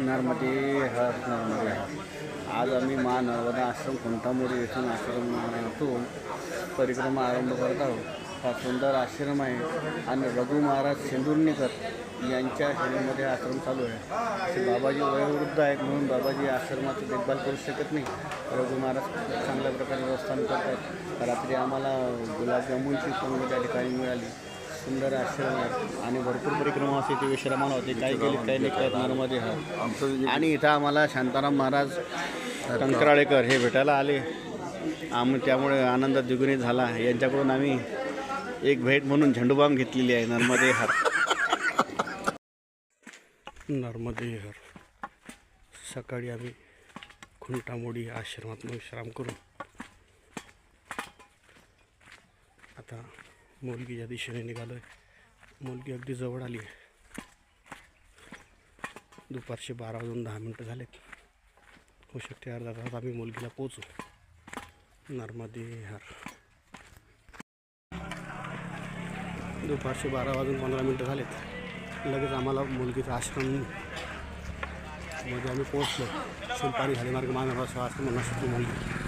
नर्मदे हर नर्मदे हर आज आम्ही मा नर्मदा आश्रम कुंठामोरी येथून आश्रमातून परिक्रमा आरंभ करत आहोत. हा सुंदर आश्रम आहे. आणि रघु महाराज शेंदुर्णीकर यांच्या श्रेणीमध्ये आश्रम चालू आहे. असे बाबाजी वयोवृद्ध आहेत म्हणून बाबाजी आश्रमाची देखभाल करू शकत नाही. रघु महाराज खूप चांगल्या प्रकारे व्यवस्थापन करतात. रात्री आम्हाला गुलाबजामुनची पण त्या ठिकाणी मिळाली. सुंदर आश्रम आहे. आणि भरपूर परिक्रमा असते ते विश्रामाला होते. काही गेले काही नाही काय नर्मदे. हा. आमचं आणि इथं आम्हाला शांताराम महाराज कंकराळेकर हे भेटायला आले. आम्ही त्यामुळे आनंद द्विगुणित झाला. यांच्याकडून आम्ही एक भेट म्हणून झेंडूबाम घेतलेली आहे. नर्मदे हर. नर्मदे हर. सकाळी आम्ही खुंटामोडी आश्रमात विश्राम करू आता मुलगीच्या दिशेने निघालो आहे मुलगी अगदी जवळ आली. आहे दुपारचे बारा वाजून दहा मिनटं झालेत. होऊ शकते अर्धा तासात आम्ही मुलगीला पोचू नर्मदे हर. दुपारचे बारा वाजून पंधरा मिनटं झालेत. लगेच आम्हाला मुलगीचा आश्रममध्ये आम्ही पोचलो शिल्पारी झाली मार्ग मानव आश्रम म्हणून मुलगी.